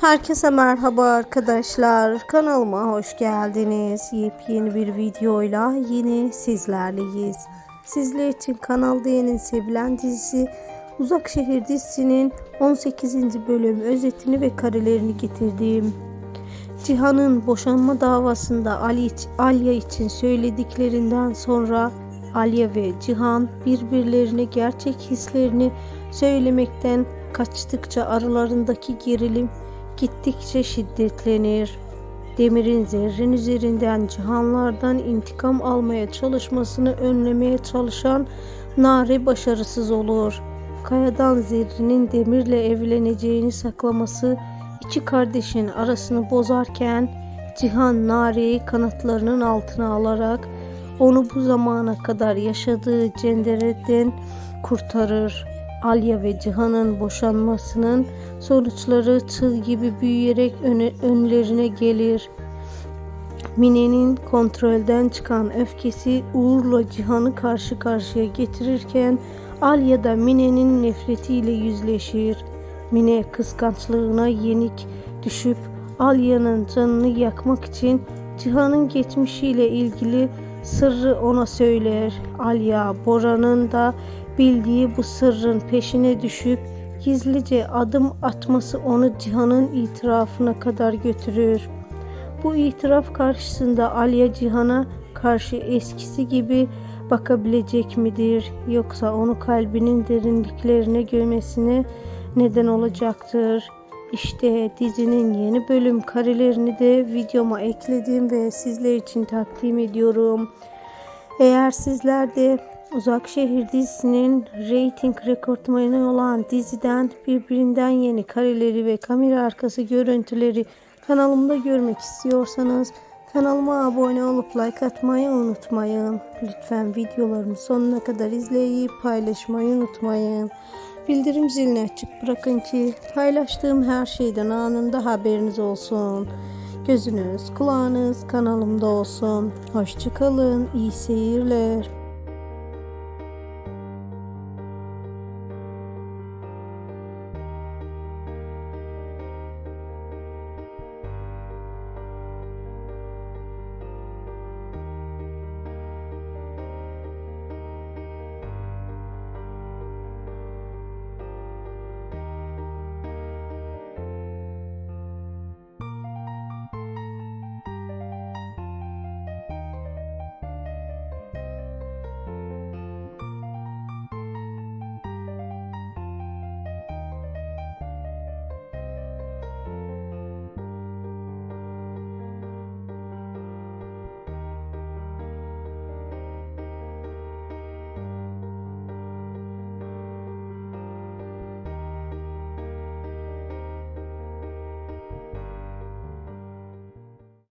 Herkese merhaba arkadaşlar. Kanalıma hoş geldiniz. Yepyeni bir videoyla yine sizlerleyiz. Sizler için kanalda yeni sevilen dizisi Uzak Şehir dizisinin 18. bölüm özetini ve karelerini getirdim. Cihan'ın boşanma davasında Ali, Alya için söylediklerinden sonra Alya ve Cihan birbirlerine gerçek hislerini söylemekten kaçtıkça aralarındaki gerilim gittikçe şiddetlenir. Demir'in zerrin üzerinden cihanlardan intikam almaya çalışmasını önlemeye çalışan Nare başarısız olur. Kayadan Zerrin'in Demir'le evleneceğini saklaması iki kardeşin arasını bozarken Cihan Nare'yi kanatlarının altına alarak onu bu zamana kadar yaşadığı cendereden kurtarır. Alya ve Cihan'ın boşanmasının sonuçları çığ gibi büyüyerek öne, önlerine gelir. Mine'nin kontrolden çıkan öfkesi Uğur'la Cihan'ı karşı karşıya getirirken Alya da Mine'nin nefretiyle yüzleşir. Mine kıskançlığına yenik düşüp Alya'nın canını yakmak için Cihan'ın geçmişiyle ilgili sırrı ona söyler. Alya, Bora'nın da bildiği bu sırrın peşine düşüp gizlice adım atması onu Cihan'ın itirafına kadar götürür. Bu itiraf karşısında Alya Cihan'a karşı eskisi gibi bakabilecek midir yoksa onu kalbinin derinliklerine gömesine neden olacaktır. İşte dizinin yeni bölüm karelerini de videoma ekledim ve sizler için takdim ediyorum. Eğer sizler de Uzak Şehir dizisinin reyting rekortmanı olan diziden birbirinden yeni kareleri ve kamera arkası görüntüleri kanalımda görmek istiyorsanız kanalıma abone olup like atmayı unutmayın. Lütfen videolarımı sonuna kadar izleyip paylaşmayı unutmayın. Bildirim zilini açık bırakın ki paylaştığım her şeyden anında haberiniz olsun. Gözünüz, kulağınız kanalımda olsun. Hoşçakalın, iyi seyirler.